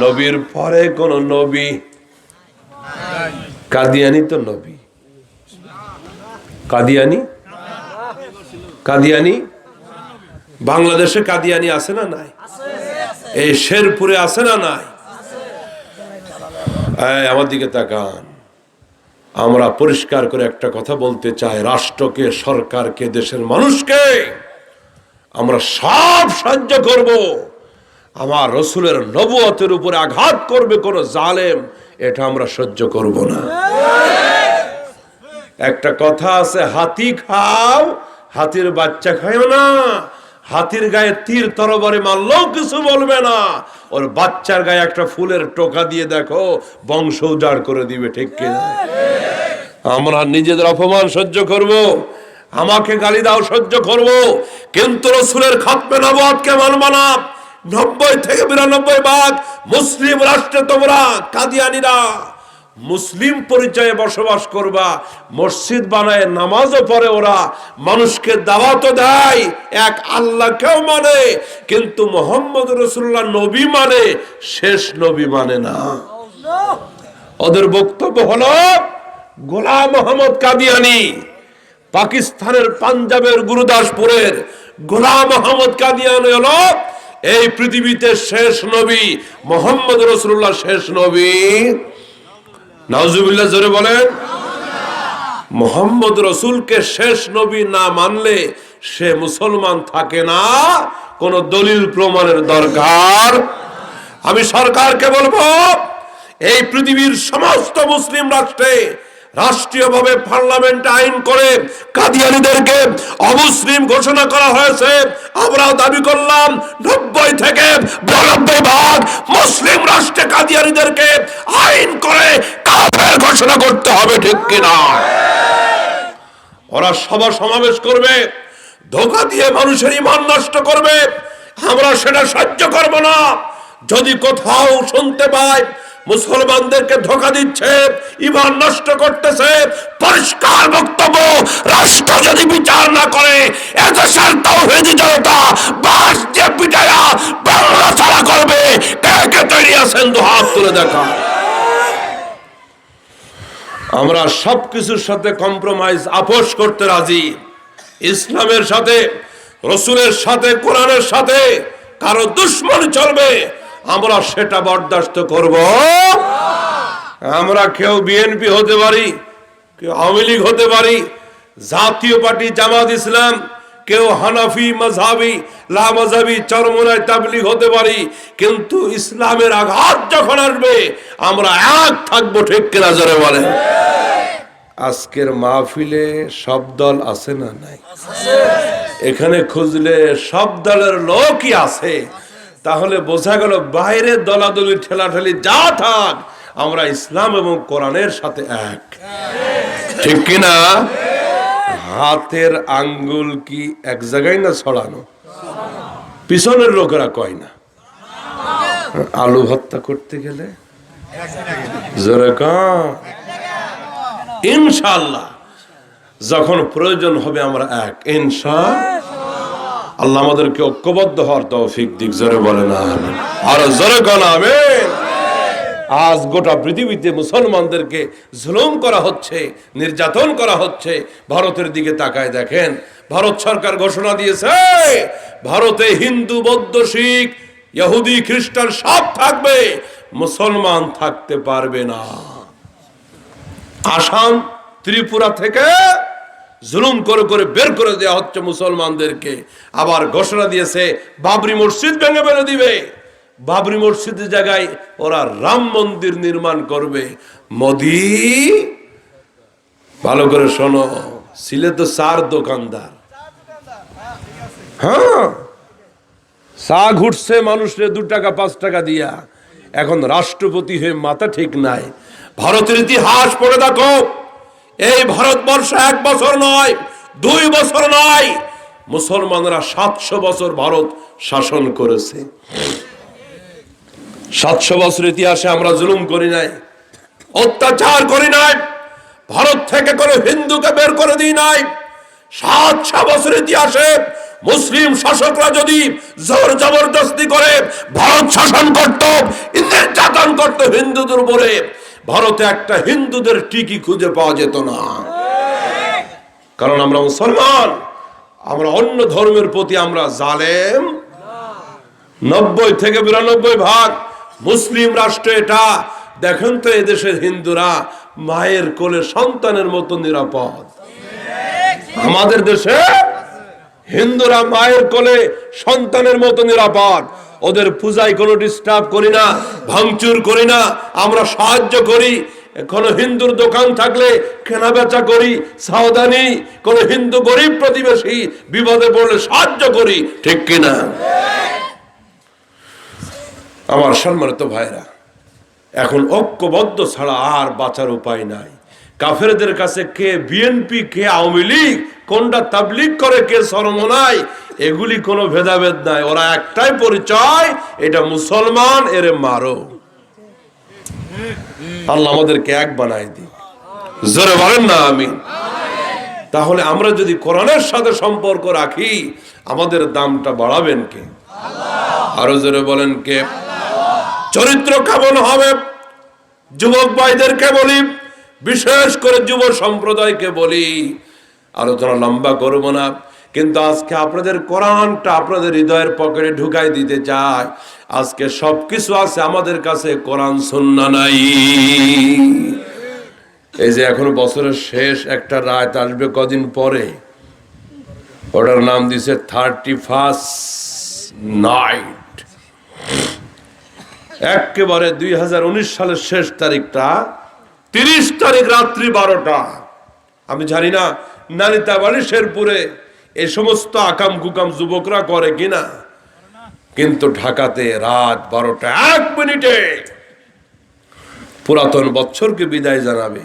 নবীর পরে কোন নবী। কাদিয়ানি তো নবী। কাদিয়ানি? কাদিয়ানি? বাংলাদেশে কাদিয়ানি আছে না নাই? এই শেরপুরে আছে না নাই? আমার দিকে তাকান। আমরা পরিষ্কার করে একটা কথা বলতে চাই। রাষ্ট্রকে, সরকারকে, দেশের মানুষকে আমরা সব সাহায্য করব। আমার রসুলের নবুয়তের উপরে আঘাত করবে কোন জালেম, এটা আমরা সহ্য করব না। একটা কথা আছে, হাতি খাও, হাতির বাচ্চা খায়ও না। হাতির গায়ে তীর তরবারি মারলেও কিছু বলবে না। ওর বাচ্চার গায়ে একটা ফুলের টোকা দিয়ে দেখো, বংশ উজাড় করে দিবে, ঠিক কিনা আমরা নিজেদের অপমান সহ্য করব, আমাকে গালি দাও সহ্য করব, কিন্তু রসুলের খাতমে নবাদকে মানব না। নব্বই থেকে বিরানব্বই ভাগ মুসলিম রাষ্ট্রে তোমরা কাদিয়ানিরা মুসলিম পরিচয়ে বসবাস করবা, মসজিদ বানায়, নামাজও পড়ে ওরা, মানুষকে দাওয়াতও দেয়, এক আল্লাহকেও মানে কিন্তু মোহাম্মদ রসুল্লাহ নবী মানে শেষ নবী মানে না। ওদের বক্তব্য হলো, গোলাম মোহাম্মদ কাদিয়ানি পাকিস্তানের পাঞ্জাবের গুরুদাসপুরের গোলাম মোহাম্মদ কাদিয়ানি হলো এই পৃথিবীতে শেষ নবী মোহাম্মদ রসুল্লাহ শেষ নবী। নাউজুবিল্লাহ জোরে বলেন। মোহাম্মদ রসুলকে শেষ নবী না মানলে সে মুসলমান থাকে না, কোন দলিল প্রমাণের দরকার। আমি সরকারকে বলব, এই পৃথিবীর সমস্ত মুসলিম রাষ্ট্রে রাষ্ট্রীয়ভাবে পার্লামেন্ট আইন করে কাদিয়ানিদেরকে অমুসলিম ঘোষণা করা হয়েছে। আমরাও দাবি করলাম নব্বই থেকে বিরানব্বই ভাগ মুসলিম রাষ্ট্রে কাদিয়ানিদেরকে আইন করে কাফের ঘোষণা করতে হবে, ঠিক কিনা? ওরা সভা সমাবেশ করবে, ধোকা দিয়ে মানুষের ইমান নষ্ট করবে। আমরা সেটা সহ্য করব না। যদি কোথাও শুনতে পাই মুসলমানদেরকে ধোকা দিচ্ছে ইমান নষ্ট করতেছে। পরিষ্কার বক্তব্য, রাষ্ট্র যদি বিচার না করে, এদেশের তৌহিদি জনতা, বাস যে পিটায়া বাংলা ছাড়া করবে কে তৈরি আছেন দু হাত তুলে দেখা। আমরা সবকিছুর সাথে কম্প্রোমাইজ আপোষ করতে রাজি। ইসলামের সাথে, রসুলের সাথে, কোরআনের সাথে, কারও দুশ্মন চলবে আমরা সেটা বরদাস্ত করব। আমরা কেউ বিএনপি হতে পারি, কেউ আওয়ামী লীগ হতে পারি, জাতীয় পার্টি জামাত ইসলাম, কেউ হানাফি মজাবি লা মজাবি চরমনায় তাবলিগ হতে পারি, কিন্তু ইসলামের আঘাত যখন আসবে, আমরা এক থাকব ঠিক কিনা জোরে বলেন। আজকের মাহফিলে সব দল আছে না নাই? এখানে খুঁজলে সব দলের লোকই আছে। তাহলে বোঝা গেল বাইরে দলাদলি, ঠেলাঠেলি যা থাক, আমরা ইসলাম এবং কোরআনের সাথে এক। ঠিক কিনা হাতের আঙ্গুল কি এক জায়গায় না ছড়ানো? পিছনের লোকেরা কয় না। আলু ভর্তা করতে গেলে? ইনশাল্লাহ যখন প্রয়োজন হবে আমরা এক। ইনশা আল্লাহ আমাদেরকে ঐক্যবদ্ধ হওয়ার তৌফিক দিক, জোরে বলে না আর জোরে আমিন। আজ গোটা পৃথিবীতে মুসলমানদেরকে জুলুম করা হচ্ছে, নির্যাতন করা হচ্ছে। ভারতের দিকে তাকায় দেখেন, ভারত সরকার ঘোষণা দিয়েছে, ভারতে হিন্দু, বৌদ্ধ, শিখ, ইহুদি, খ্রিস্টান সব থাকবে, মুসলমান থাকতে পারবে না। আসাম, ত্রিপুরা থেকে জুলুম করে করে বের করে দেওয়া হচ্ছে মুসলমানদেরকে। আবার ঘোষণা দিয়েছে, বাবরি মসজিদ ভেঙে ফেলে দিবে। বাবরি মসজিদের জায়গায় ওরা রাম মন্দির নির্মাণ করবে। মোদি, ভালো করে শোনো ছিলে তো সার দোকানদার। হ্যাঁ চা ঘুরছে মানুষরে দু টাকা, পাঁচ টাকা দিয়া। এখন রাষ্ট্রপতি হয়ে মাথা ঠিক নাই। ভারতের ইতিহাস পড়ে দেখো। এই ভারতবর্ষ এক বছর নয়, দুই বছর নয়। মুসলমানরা সাতশো বছর ভারত শাসন করেছে। সাতশো বছর ইতিহাসে আমরা জুলুম করি নাই, অত্যাচার করি নাই, ভারত থেকে কোনো হিন্দুকে বের করে দিই নাই। সাতশো বছর ইতিহাসে মুসলিম শাসকরা যদি জোর জবরদস্তি করে ভারত শাসন করত, নির্যাতন করত হিন্দুদের উপরে ভারতে একটা হিন্দুদের টিকি খুঁজে পাওয়া যেত না। কারণ আমরা মুসলমান। আমরা অন্য ধর্মের প্রতি আমরা জালেম। নব্বই থেকে বিরানব্বই ভাগ মুসলিম রাষ্ট্র এটা। দেখেন তো এদেশের হিন্দুরা মায়ের কোলে সন্তানের মতো নিরাপদ। আমাদের দেশে হিন্দুরা মায়ের কোলে সন্তানের মতো নিরাপদ। ওদের পূজায় কোনো ডিস্টার্ব করি না, ভাঙচুর করি না, আমরা সাহায্য করি। কোনো হিন্দুর দোকান থাকলে কেনা বেচা করি সাবধানি কোন হিন্দু গরিব প্রতিবেশী বিপদে পড়লে সাহায্য করি, ঠিক কিনা? আমার সম্মানিত ভাইরা, এখন ঐক্যবদ্ধ ছাড়া আর বাঁচার উপায় নাই। কাফেরদের কাছে কে বিএনপি কে আওয়ামী লীগ, কোনটা তাবলিগ করে, কে সরমনাই এগুলি কোনো ভেদাভেদ নাই। ওরা একটাই পরিচয়, এটা মুসলমান, এরে মারো। আল্লাহ আমাদেরকে এক বানাই দি জোরে বলেন না আমি তাহলে আমরা যদি কোরআনের সাথে সম্পর্ক রাখি, আমাদের দামটা বাড়াবেন কে? আরও জোরে বলেন কে? চরিত্র কেমন হবে? যুবক ভাইদেরকে বলি বিশেষ করে যুব সম্প্রদায়কে বলি আলোচনা লম্বা করব না, কিন্তু আজকে আপনাদের কোরআনটা আপনাদের হৃদয়ের পকেটে ঢুকাই দিতে চাই। আজকে সবকিছু আছে আমাদের কাছে, কোরআন সুন্না নাই। এই যে এখন বছরের শেষ, একটা রাত আসবে কদিন পরে? ওটার নাম দিছে থার্টি ফার্স্ট নাইট। একেবারে দুই হাজার উনিশ সালের শেষ তারিখটা তিরিশ তারিখ রাত্রি বারোটা। আমি জানি না নানিতাবাড়ি শেরপুরে এই সমস্ত আকাম কুকাম যুবকরা করে কিনা। কিন্তু ঢাকাতে রাত বারোটা, এক মিনিটে। পুরাতন বৎসরকে বিদায় জানাবে,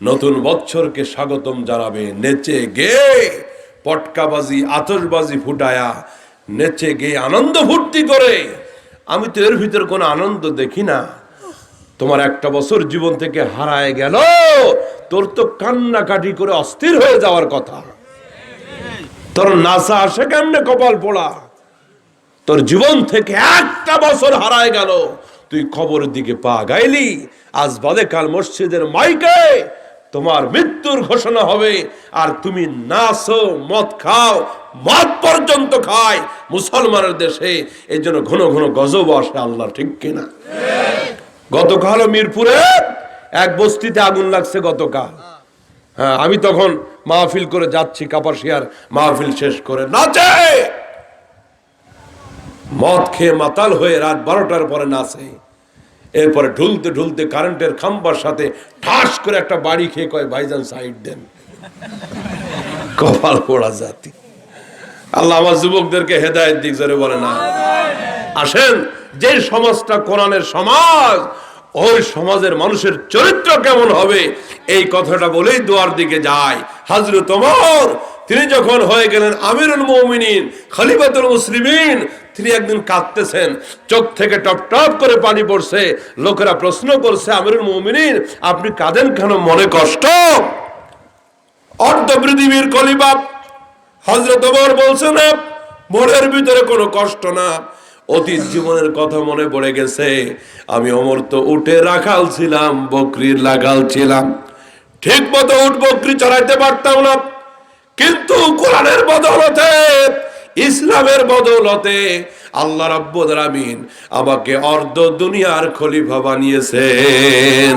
নতুন বৎসরকে স্বাগতম জানাবে, নেচে গে পটকাবাজি আতসবাজি ফুটায়া, নেচে গে আনন্দ ফুর্তি করে। আমি তো এর ভিতর কোনো আনন্দ দেখি না। তোমার একটা বছর জীবন থেকে হারায় গেল। তোর তো কান্নাকাটি করে অস্থির হয়ে যাওয়ার কথা। তোর নাসা আসে কেমনে কপাল পোড়া? তোর জীবন থেকে একটা বছর হারায় গেল। তুই খবরের দিকে পা গাইলি, আজ বাদে কাল মসজিদের মাইকে তোমার মৃত্যুর ঘোষণা হবে। আর তুমি নাচো মদ খাও, মদ পর্যন্ত খায় মুসলমানের দেশে। এই জন্য ঘন ঘন গজব আসে আল্লাহ, ঠিক কিনা? গতকাল মিরপুরে এক বস্তিতে আগুন লাগছে গতকাল। হ্যাঁ আমি তখন মাহফিল করে যাচ্ছি, কাপাসিয়ার মাহফিল শেষ করে। নাচে! মদ খেয়ে মাতাল হয়ে রাত বারোটার পরে নাচে। এরপরে ঢুলতে ঢুলতে কারেন্টের খাম্বার সাথে ঠাস করে একটা বাড়ি খেয়ে কয়, ভাইজান, সাইড দেন। কপাল পোড়া জাতি। আল্লাহ আমার যুবকদেরকে হেদায়ত দিক, জোরে বলে না। আসেন যে সমাজটা কোরআনের সমাজ, ওই সমাজের মানুষের চরিত্র কেমন হবে? এই কথাটা বলেই দোয়ার দিকে যায়। হাজরত ওমর, তিনি যখন হয়ে গেলেন আমিরুল মৌমিনিন, খলিফাতুল মুসলিমিন, তিনি একদিন কাঁদতেছেন। চোখ থেকে টপ টপ করে পানি পড়ছে। লোকেরা প্রশ্ন করছে, আমিরুল মৌমিনিন, আপনি কাঁদেন কেন? মনে কষ্ট? অর্ধ পৃথিবীর কলিবাপ হজরত বলছে না, মনের ভিতরে কোনো কষ্ট না। অতীত জীবনের কথা মনে পড়ে গেছে। আমি অমর তো উঠে রাখাল ছিলাম, বকরির লাগাল ছিলাম। ঠিক মতো উঠ, বকরি, চড়াইতে পারতাম না। কিন্তু কোরআনের বদলতে, ইসলামের বদলতে আল্লাহ রাব্বুল আলামিন আমাকে অর্ধ দুনিয়ার খলিফা বানিয়েছেন।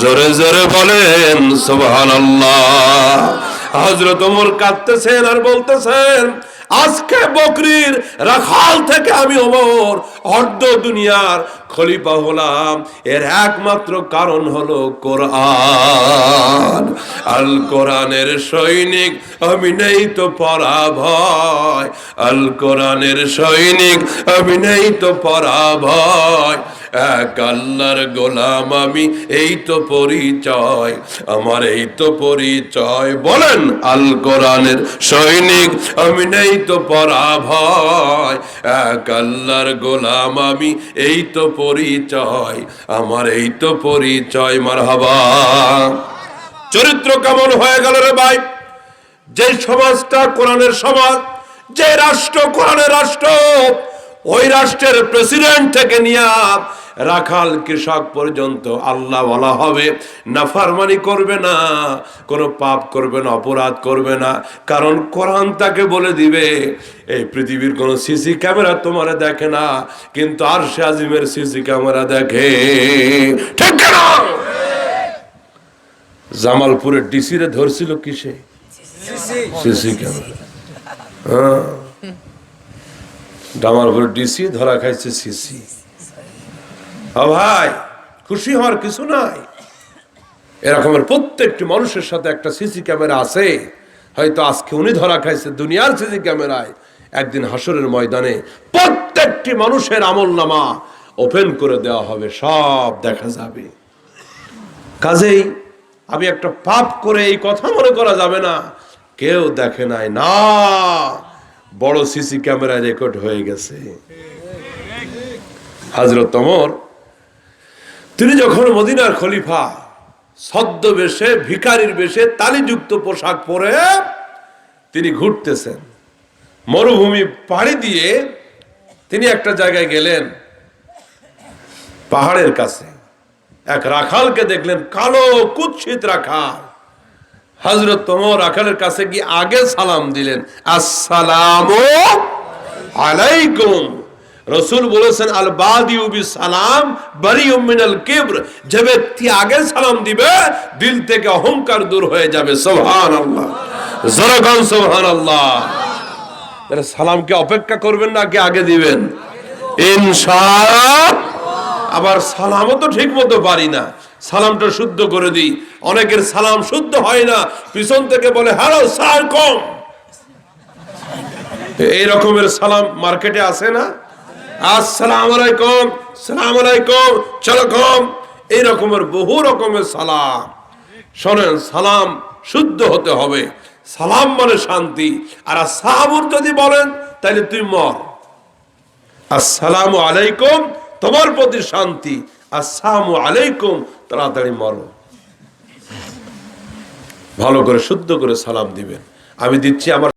জোরে জোরে বলেন, সুবহানাল্লাহ। হযরত ওমর কাঁদতেছেন আর বলতেছেন আজকে বকরির রাখাল থেকে আমি ওমর অর্ধ দুনিয়ার খলিফা হলাম। এর একমাত্র কারণ হলো কোরআন। আল কোরআনের সৈনিক আমি নেই তো পরাভয়। আল কোরআনের সৈনিক আমি নেই তো পরাভয়। এক আল্লাহর গোলাম আমি, এই তো পরিচয়, আমার এই তো পরিচয়। বলেন, আল কোরআনের সৈনিক আমি নেই তো পরাভয়, এক আল্লাহর গোলাম আমি, এই তো পরিচয়, আমার এই তো পরিচয়, মারহাবা। চরিত্র কেমন হয়ে গেল রে ভাই? যে সমাজটা কোরআনের সমাজ, যে রাষ্ট্র কোরআনের রাষ্ট্র, ওই রাষ্ট্রের প্রেসিডেন্ট থেকে নিয়ে রাখাল কৃষক পর্যন্ত আল্লাহ বলা হবে নাফারমানি করবে না, কোনো পাপ করবে না, অপরাধ করবে না। কারণ কোরআন তাকে বলে দিবে, এই পৃথিবীর কোনো সিসি ক্যামেরা তোমার দেখে না, কিন্তু আর আজিমের সিসি ক্যামেরা দেখে। ঠিক না জামালপুরের ডিসি রে ধরছিল কিসে? CC camera. হ্যাঁ। জামালপুরের ডিসি ধরা খাইছে সিসি। ভাই, খুশি হওয়ার কিছু নাই। এরকমের প্রত্যেকটি মানুষের সাথে একটা সিসি ক্যামেরা আছে। হয়তো আজকে উনি ধরা খাইছে দুনিয়ার সিসি ক্যামেরায়। একদিন হাসরের ময়দানে প্রত্যেকটি মানুষের আমল নামা ওপেন করে দেওয়া হবে, সব দেখা যাবে। কাজেই আমি একটা পাপ করে এই কথা মনে করা যাবে না। কেউ দেখে নাই, না, বড় সিসি ক্যামেরায় রেকর্ড হয়ে গেছে। হাজরত তমর তিনি যখন মদিনার খলিফা সদ্য বেশে ভিকারির বেশে তালিযুক্ত পোশাক পরে তিনি ঘুরতেছেন। মরুভূমি পাড়ি দিয়ে তিনি একটা জায়গায় গেলেন, পাহাড়ের কাছে। এক রাখালকে দেখলেন, কালো কুৎসিত রাখাল। হজরত তোমর রাখালের কাছে গিয়ে আগে সালাম দিলেন, আসসালাম আলাইকুম। রসুল বলেছেন, আল বাদি সালাম, বারি মিনাল কিবর। যে ব্যক্তি আগে সালাম দিবে, দিল থেকে অহংকার দূর হয়ে যাবে। সোহান আল্লাহ জনগণ সোহান আল্লাহ তাহলে সালামকে অপেক্ষা করবেন না কি আগে দিবেন? ইনশাআল্লাহ। আবার সালামও তো ঠিক মতো পারি না। সালামটা শুদ্ধ করে দিই। অনেকের সালাম শুদ্ধ হয় না। পিছন থেকে বলে, হ্যালো স্যার, কম। এই রকমের সালাম মার্কেটে আছে না? আসসালাম আলাইকুম, সালাম আলাইকুম, চলো কম এই রকমের বহু রকমের সালাম। শোনেন, সালাম শুদ্ধ হতে হবে। সালাম মানে শান্তি। আর সাহাবুর যদি বলেন তাহলে তুই মর। আসসালামু আলাইকুম, তোমার প্রতি শান্তি। আসসালামু আলাইকুম, তাড়াতাড়ি মরো। ভালো করে, শুদ্ধ করে সালাম দিবেন। আমি দিচ্ছি আমার